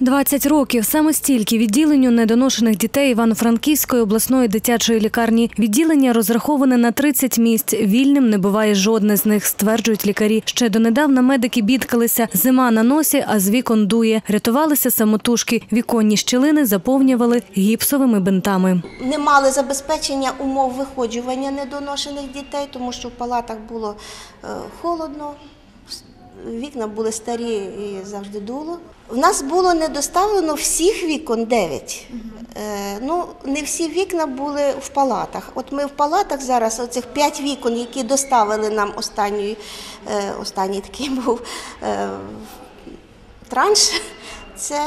20 років саме стільки відділенню недоношених дітей Івано-Франківської обласної дитячої лікарні. Відділення розраховане на 30 місць. Вільним не буває жодне з них, стверджують лікарі. Ще донедавна медики бідкалися. Зима на носі, а з вікон дує. Рятувалися самотужки. Віконні щілини заповнювали гіпсовими бинтами. не мали забезпечення умов виходжування недоношених дітей, тому що в палатах було е, холодно, вікна були старі і завжди дуло. В нас було не доставлено всіх вікон 9. Е, ну, не всі вікна були в палатах. От ми в палатах зараз, оцих 5 вікон, які доставили нам останній, е, останній такий був е, транш. Це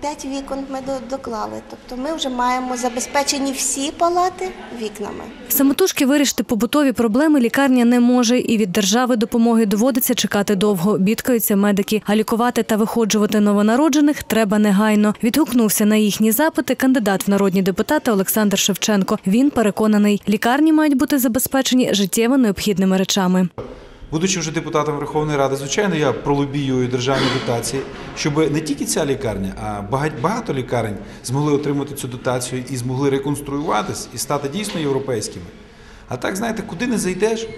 5 вікон ми доклали. Тобто ми вже маємо забезпечені всі палати вікнами. Самотужки вирішити побутові проблеми лікарня не може, і від держави допомоги доводиться чекати довго. Бідкаються медики. А лікувати та виходжувати новонароджених треба негайно. Відгукнувся на їхні запити кандидат в народні депутати Олександр Шевченко. Він переконаний, лікарні мають бути забезпечені життєво необхідними речами. Будучи вже депутатом Верховної Ради, звичайно, я пролобіюю державні дотації, щоб не тільки ця лікарня, а багато лікарень змогли отримати цю дотацію і змогли реконструюватись і стати дійсно європейськими. А так, знаєте, куди не зайдеш,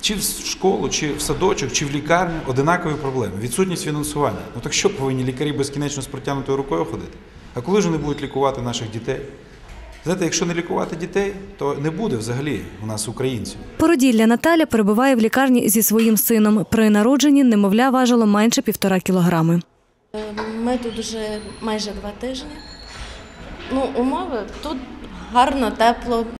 чи в школу, чи в садочок, чи в лікарню, одинакові проблеми. Відсутність фінансування. Ну так що повинні лікарі безкінечно з протягнутою рукою ходити? А коли ж вони будуть лікувати наших дітей? Знаєте, якщо не лікувати дітей, то не буде взагалі у нас українців. Породілля Наталя перебуває в лікарні зі своїм сином. При народженні немовля важило менше півтора кілограми. Ми тут вже майже два тижні. Ну, умови тут гарно, тепло,